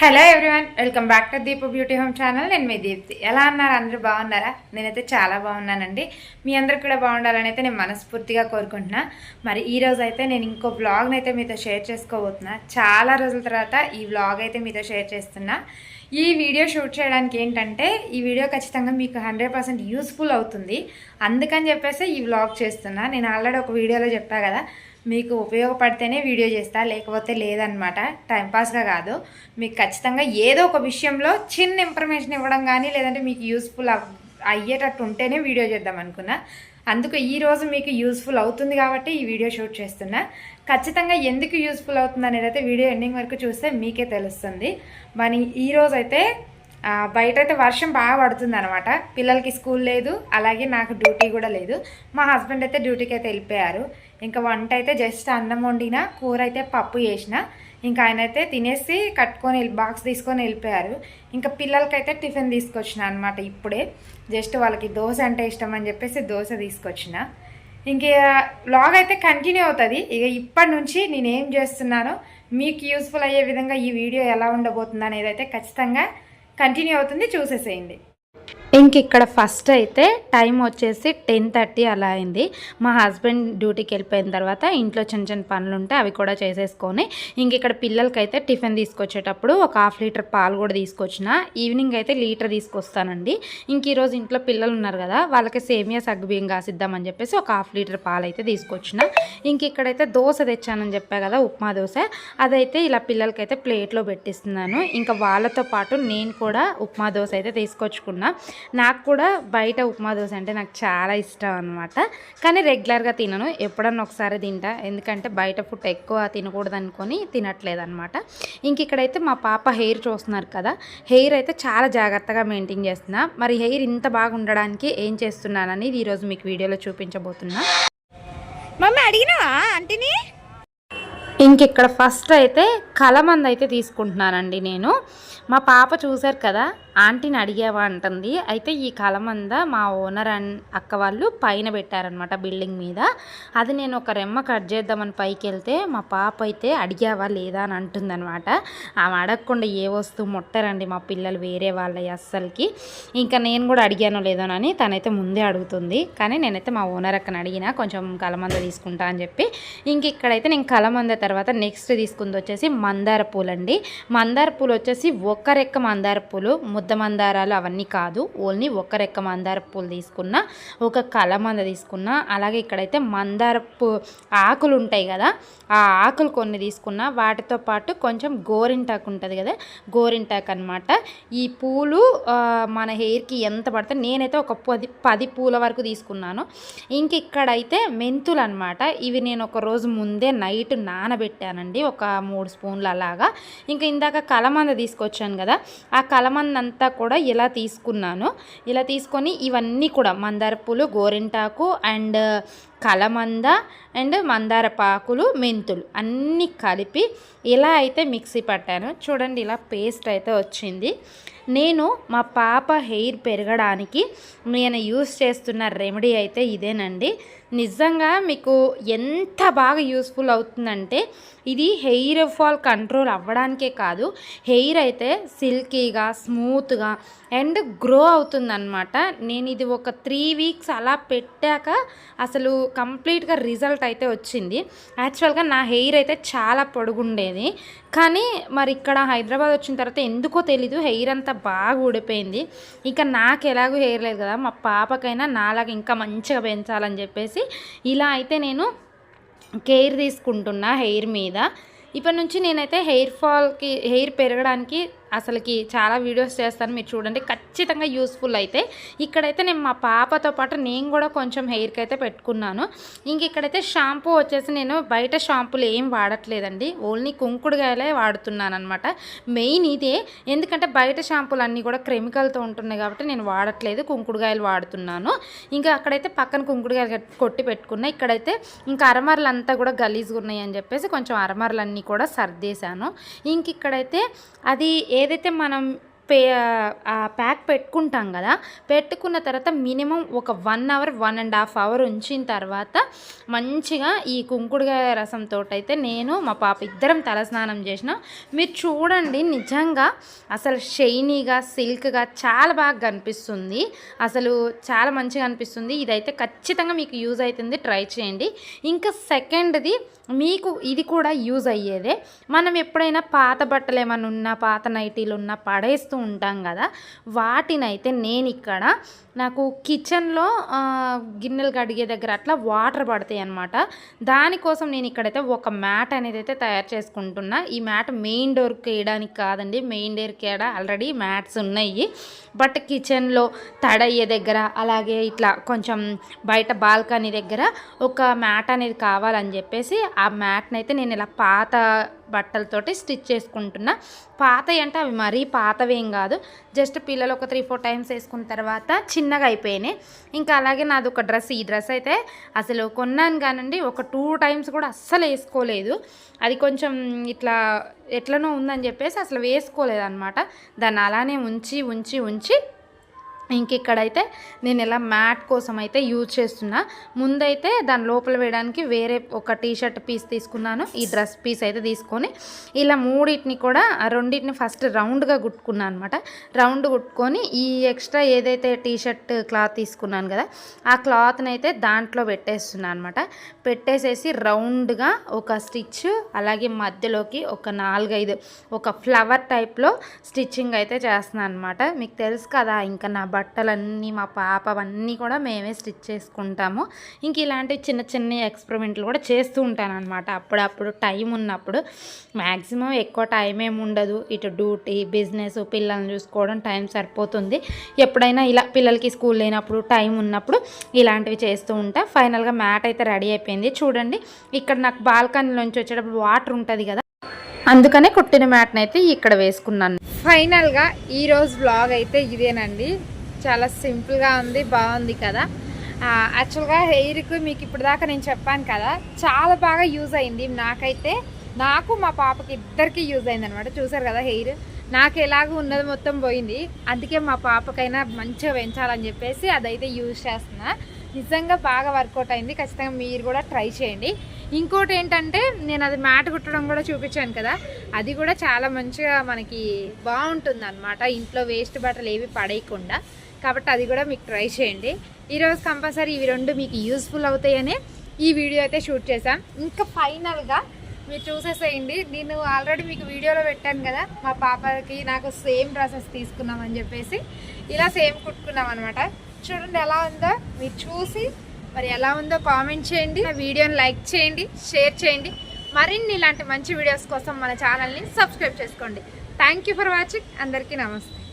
Hello everyone welcome back to Deepa beauty home channel నేను మీ దీప్తి. ఎలా అన్నారు అందరూ బాగున్నారా? నేనైతే చాలా బాగున్నానండి. మీ అందరు కూడా బాగుండాలని అయితే నేను మనస్ఫూర్తిగా కోరుకుంటున్నా. మరి ఈ రోజు అయితే నేను ఇంకో బ్లాగ్ని అయితే మీతో షేర్ చేసుకోబోతున్నా. చాలా రోజుల తర్వాత ఈ బ్లాగ్ అయితే మీతో షేర్ చేస్తున్నా. ఈ వీడియో షూట్ చేయడానికి ఏంటంటే ఈ వీడియో ఖచ్చితంగా మీకు హండ్రెడ్ పర్సెంట్ యూస్ఫుల్ అవుతుంది. అందుకని చెప్పేసి ఈ వ్లాగ్ చేస్తున్నా. నేను ఆల్రెడీ ఒక వీడియోలో చెప్పా కదా. మీకు ఉపయోగపడితేనే వీడియో చేస్తా లేకపోతే లేదనమాట టైంపాస్గా కాదు. మీకు ఖచ్చితంగా ఏదో ఒక విషయంలో చిన్న ఇన్ఫర్మేషన్ ఇవ్వడం కానీ లేదంటే మీకు యూస్ఫుల్ అయ్యేటట్టు ఉంటేనే వీడియో చేద్దాం అనుకున్నా. అందుకు ఈ రోజు మీకు యూస్ఫుల్ అవుతుంది కాబట్టి ఈ వీడియో షూట్ చేస్తున్నా. ఖచ్చితంగా ఎందుకు యూస్ఫుల్ అవుతుంది అనేది అయితే వీడియో ఎండింగ్ వరకు చూస్తే మీకే తెలుస్తుంది. మరి ఈ బయట అయితే వర్షం బాగా పడుతుంది అనమాట పిల్లలకి స్కూల్ లేదు అలాగే నాకు డ్యూటీ కూడా లేదు. మా హస్బెండ్ అయితే డ్యూటీకి అయితే వెళ్ళిపోయారు. ఇంకా వంట అయితే జస్ట్ అన్నం వండిన కూర అయితే పప్పు చేసిన. ఇంకా ఆయన అయితే తినేసి కట్టుకొని వెళ్ళి బాక్స్ తీసుకొని వెళ్ళిపోయారు. ఇంకా పిల్లలకైతే టిఫిన్ తీసుకొచ్చిన అనమాట ఇప్పుడే. జస్ట్ వాళ్ళకి దోశ అంటే ఇష్టం అని చెప్పేసి దోశ తీసుకొచ్చిన. ఇంక వ్లాగ్ అయితే కంటిన్యూ అవుతుంది. ఇక ఇప్పటి నుంచి నేనేం చేస్తున్నానో మీకు యూస్ఫుల్ అయ్యే విధంగా ఈ వీడియో ఎలా ఉండబోతుంది అనేది అయితే ఖచ్చితంగా కంటిన్యూ అవుతుంది చూసేసేయండి. ఇంక ఇక్కడ ఫస్ట్ అయితే టైం వచ్చేసి టెన్ థర్టీ అలా అయింది. మా హస్బెండ్ డ్యూటీకి వెళ్ళిపోయిన తర్వాత ఇంట్లో చిన్న చిన్న పనులు ఉంటే అవి కూడా చేసేసుకొని ఇంక ఇక్కడ పిల్లలకైతే టిఫిన్ తీసుకొచ్చేటప్పుడు ఒక హాఫ్ లీటర్ పాలు కూడా తీసుకొచ్చిన. ఈవినింగ్ అయితే లీటర్ తీసుకొస్తానండి. ఇంక ఈరోజు ఇంట్లో పిల్లలు ఉన్నారు కదా వాళ్ళకి సేమియా సగ్గుబియ్యం కాసిద్దామని చెప్పేసి ఒక హాఫ్ లీటర్ పాలు అయితే తీసుకొచ్చిన. ఇంక ఇక్కడైతే దోశ తెచ్చానని చెప్పా కదా ఉప్మా దోశ. అదైతే ఇలా పిల్లలకైతే ప్లేట్లో పెట్టిస్తున్నాను. ఇంకా వాళ్ళతో పాటు నేను కూడా ఉప్మా దోశ అయితే తీసుకొచ్చుకున్నా. నాకు కూడా బయట ఉప్మా దోశ అంటే నాకు చాలా ఇష్టం అనమాట కానీ రెగ్యులర్గా తినను. ఎప్పుడన్నా ఒకసారి తింటా. ఎందుకంటే బయట ఫుడ్ ఎక్కువ తినకూడదు అనుకొని తినట్లేదు అనమాట ఇంక ఇక్కడైతే మా పాప హెయిర్ చూస్తున్నారు కదా. హెయిర్ అయితే చాలా జాగ్రత్తగా మెయింటైన్ చేస్తున్నా. మరి హెయిర్ ఇంత బాగా ఉండడానికి ఏం చేస్తున్నానని ఈరోజు మీకు వీడియోలో చూపించబోతున్నా. మమ్మీ అడిగినావా ఆంటీని? ఇంక ఇక్కడ ఫస్ట్ అయితే కలమంద అయితే తీసుకుంటున్నానండి నేను. మా పాప చూశారు కదా ఆంటీని అడిగావా అంటుంది. అయితే ఈ కలమంద మా ఓనర్ అండ్ అక్క వాళ్ళు పైన పెట్టారనమాట బిల్డింగ్ మీద. అది నేను ఒక రెమ్మ కట్ చేద్దామని పైకి వెళ్తే మా పాప అయితే అడిగావా లేదా అని అంటుందనమాట ఆమె అడగకుండా ఏ వస్తువు ముట్టారండి మా పిల్లలు వేరే వాళ్ళ అస్సలకి. ఇంకా నేను కూడా అడిగానో లేదోనని తనైతే ముందే అడుగుతుంది. కానీ నేనైతే మా ఓనర్ అక్కని అడిగినా కొంచెం కలమంద తీసుకుంటా అని చెప్పి. ఇంక ఇక్కడైతే నేను కలమంద తర్వాత నెక్స్ట్ తీసుకుంది వచ్చేసి మందార పూలు అండి మందార పూలు వచ్చేసి ఒక్క రెక్క మందార పూలు ముద్ద మందారాలు అవన్నీ కాదు. ఓన్లీ ఒక్క రెక్క మందార పూలు తీసుకున్న ఒక కలమంద తీసుకున్న అలాగే ఇక్కడైతే మందార పూ ఆకులు ఉంటాయి కదా ఆ ఆకులు కొన్ని తీసుకున్న వాటితో పాటు కొంచెం గోరింటాకు ఉంటుంది కదా గోరింటాకు అనమాట ఈ పూలు మన హెయిర్కి ఎంత పడితే నేనైతే ఒక పది పది పూల వరకు తీసుకున్నాను. ఇంక ఇక్కడైతే మెంతులు అనమాట ఇవి నేను ఒక రోజు ముందే నైట్ నానబెట్టానండి ఒక మూడు స్పూన్లు అలాగా. ఇంకా ఇందాక కలమంద తీసుకొచ్చాను కదా ఆ కలమంద అంతా కూడా ఇలా తీసుకున్నాను. ఇలా తీసుకొని ఇవన్నీ కూడా మందార పూలు గోరింటాకు అండ్ కలమంద అండ్ మందార పాకులు మెంతులు అన్నీ కలిపి ఇలా అయితే మిక్సీ పట్టాను. చూడండి ఇలా పేస్ట్ అయితే వచ్చింది. నేను మా పాప హెయిర్ పెరగడానికి నేను యూస్ చేస్తున్న రెమెడీ అయితే ఇదేనండి. నిజంగా మీకు ఎంత బాగా యూస్ఫుల్ అవుతుందంటే ఇది హెయిర్ ఫాల్ కంట్రోల్ అవ్వడానికే కాదు హెయిర్ అయితే సిల్కీగా స్మూత్గా అండ్ గ్రో అవుతుందన్నమాట. నేను ఇది ఒక త్రీ వీక్స్ అలా పెట్టాక అసలు కంప్లీట్గా రిజల్ట్ అయితే వచ్చింది. యాక్చువల్గా నా హెయిర్ అయితే చాలా పొడుగుండేది. కానీ మరి ఇక్కడ హైదరాబాద్ వచ్చిన తర్వాత ఎందుకో తెలీదు హెయిర్ అంతా బాగా ఊడిపోయింది. ఇంకా నాకు ఎలాగో హెయిర్ లేదు కదా మా పాపకైనా నాలాగా ఇంకా మంచిగా పెంచాలని చెప్పేసి ఇలా అయితే నేను కేర్ తీసుకుంటున్నా హెయిర్ మీద. ఇప్పటి నుంచి నేనైతే హెయిర్ ఫాల్కి హెయిర్ పెరగడానికి అసలుకి చాలా వీడియోస్ చేస్తాను మీరు చూడండి. ఖచ్చితంగా యూస్ఫుల్ అయితే. ఇక్కడైతే నేను మా పాపతో పాటు నేను కూడా కొంచెం హెయిర్కి అయితే పెట్టుకున్నాను. ఇంక ఇక్కడైతే షాంపూ వచ్చేసి నేను బయట షాంపూలు ఏం వాడట్లేదండి. ఓన్లీ కుంకుడుగాయలే వాడుతున్నాను అనమాట మెయిన్ ఇదే. ఎందుకంటే బయట షాంపూలు అన్నీ కూడా కెమికల్తో ఉంటున్నాయి కాబట్టి నేను వాడట్లేదు. కుంకుడుగాయలు వాడుతున్నాను. ఇంకా అక్కడైతే పక్కన కుంకుడుగాయలు కొట్టి పెట్టుకున్నా. ఇక్కడైతే ఇంకా అరమరలు అంతా కూడా గలీజ్గా ఉన్నాయి అని చెప్పేసి కొంచెం అరమరలన్నీ కూడా సర్దేశాను. ఇంక ఇక్కడైతే అది ఏదైతే మనం పే ప్యాక్ పెట్టుకుంటాం కదా పెట్టుకున్న తర్వాత మినిమం ఒక one hour one and half hour ఉంచిన తర్వాత మంచిగా ఈ కుంకుడుగాయ రసంతో అయితే నేను మా పాప ఇద్దరం తలస్నానం చేసిన. మీరు చూడండి నిజంగా అసలు షైనీగా సిల్క్గా చాలా బాగా కనిపిస్తుంది. అసలు చాలా మంచిగా అనిపిస్తుంది. ఇదైతే ఖచ్చితంగా మీకు యూజ్ అవుతుంది ట్రై చేయండి. ఇంకా సెకండ్ది మీకు ఇది కూడా యూజ్ అయ్యేదే. మనం ఎప్పుడైనా పాత బట్టలు ఏమైనా ఉన్నా పాత నైటీలు ఉన్నా పడేస్తూ ఉంటాం కదా వాటినైతే నేను ఇక్కడ నాకు కిచెన్లో గిన్నెలు కడిగే దగ్గర అట్లా వాటర్ పడతాయి అనమాట దానికోసం నేను ఇక్కడైతే ఒక మ్యాట్ అనేది అయితే తయారు చేసుకుంటున్నా. ఈ మ్యాట్ మెయిన్ డోర్కి వేయడానికి కాదండి మెయిన్ డోర్కి వేయడా ఆల్రెడీ మ్యాట్స్ ఉన్నాయి. బట్ కిచెన్లో తడయ్యే దగ్గర అలాగే ఇట్లా కొంచెం బయట బాల్కనీ దగ్గర ఒక మ్యాట్ అనేది కావాలని చెప్పేసి ఆ మ్యాట్ని అయితే నేను ఇలా పాత బట్టలతోటి స్టిచ్ చేసుకుంటున్నా పాతవి అంటే అవి మరీ పాతవేం కాదు. జస్ట్ పిల్లలు ఒక త్రీ ఫోర్ టైమ్స్ వేసుకున్న తర్వాత చిన్నగా అయిపోయినాయి. ఇంకా అలాగే నాది ఒక డ్రెస్ ఈ డ్రెస్ అయితే అసలు కొన్నాను కానండి ఒక టూ టైమ్స్ కూడా అస్సలు వేసుకోలేదు. అది కొంచెం ఇట్లా ఎట్లనో ఉందని చెప్పేసి అసలు వేసుకోలేదు అనమాట దాన్ని అలానే ఉంచి ఉంచి ఉంచి ఇంక ఇక్కడైతే నేను ఇలా మ్యాట్ కోసం అయితే యూజ్ చేస్తున్నా. ముందైతే దాని లోపల వేయడానికి వేరే ఒక టీ షర్ట్ పీస్ తీసుకున్నాను. ఈ డ్రెస్ పీస్ అయితే తీసుకొని ఇలా మూడింటిని కూడా రెండింటిని ఫస్ట్ రౌండ్గా కుట్టుకున్నాను అనమాట రౌండ్ కుట్టుకొని ఈ ఎక్స్ట్రా ఏదైతే టీ షర్ట్ క్లాత్ తీసుకున్నాను కదా ఆ క్లాత్ని అయితే దాంట్లో పెట్టేస్తున్నాను అనమాట పెట్టేసేసి రౌండ్గా ఒక స్టిచ్ అలాగే మధ్యలోకి ఒక నాలుగైదు ఒక ఫ్లవర్ టైప్లో స్టిచ్చింగ్ అయితే చేస్తున్నాను అనమాట మీకు తెలుసు కదా ఇంకా నా బట్టలన్నీ మా పాప అవన్నీ కూడా మేమే స్టిచ్ చేసుకుంటాము. ఇంక ఇలాంటి చిన్న చిన్న ఎక్స్పెరిమెంట్లు కూడా చేస్తూ ఉంటానన్నమాట. అప్పుడప్పుడు టైం ఉన్నప్పుడు. మ్యాక్సిమం ఎక్కువ టైం ఏమి ఉండదు. ఇటు డ్యూటీ బిజినెస్ పిల్లల్ని చూసుకోవడం టైం సరిపోతుంది. ఎప్పుడైనా ఇలా పిల్లలకి స్కూల్ లేనప్పుడు టైం ఉన్నప్పుడు ఇలాంటివి చేస్తూ ఉంటా. ఫైనల్గా మ్యాట్ అయితే రెడీ అయిపోయింది. చూడండి ఇక్కడ నాకు బాల్కనీలోంచి వచ్చేటప్పుడు వాటర్ ఉంటుంది కదా. అందుకనే కుట్టిన మ్యాట్ని అయితే ఇక్కడ వేసుకున్నాను. ఫైనల్గా ఈరోజు బ్లాగ్ అయితే ఇదేనండి. చాలా సింపుల్గా ఉంది బాగుంది కదా. యాక్చువల్గా హెయిర్కి మీకు ఇప్పుడు దాకా నేను చెప్పాను కదా చాలా బాగా యూజ్ అయింది. నాకైతే నాకు మా పాపకి ఇద్దరికి యూజ్ అయింది అనమాట చూసారు కదా హెయిర్ నాకు ఎలాగో ఉన్నది మొత్తం పోయింది. అందుకే మా పాపకైనా మంచిగా పెంచాలని చెప్పేసి అదైతే యూజ్ చేస్తున్నా. నిజంగా బాగా వర్కౌట్ అయింది. ఖచ్చితంగా మీరు కూడా ట్రై చేయండి. ఇంకోటి ఏంటంటే నేను అది మ్యాట్ కుట్టడం కూడా చూపించాను కదా అది కూడా చాలా మంచిగా మనకి బాగుంటుంది అనమాట ఇంట్లో వేస్ట్ బట్టలు ఏవి పడేయకుండా. కాబట్టి అది కూడా మీకు ట్రై చేయండి. ఈరోజు కంపల్సరీ ఇవి రెండు మీకు యూస్ఫుల్ అవుతాయని ఈ వీడియో అయితే షూట్ చేశాం ఇంకా ఫైనల్గా మీరు చూసేసేయండి. నేను ఆల్రెడీ మీకు వీడియోలో పెట్టాను కదా మా పాపకి నాకు సేమ్ డ్రెస్సెస్ తీసుకున్నామని చెప్పేసి ఇలా సేమ్ కుట్టుకున్నాం అనమాట చూడండి ఎలా ఉందో మీరు చూసి మరి ఎలా ఉందో కామెంట్ చేయండి. నా వీడియోని లైక్ చేయండి షేర్ చేయండి. మరిన్ని ఇలాంటి మంచి వీడియోస్ కోసం మన ఛానల్ని సబ్స్క్రైబ్ చేసుకోండి. థ్యాంక్ యూ ఫర్ వాచింగ్ అందరికీ నమస్తే.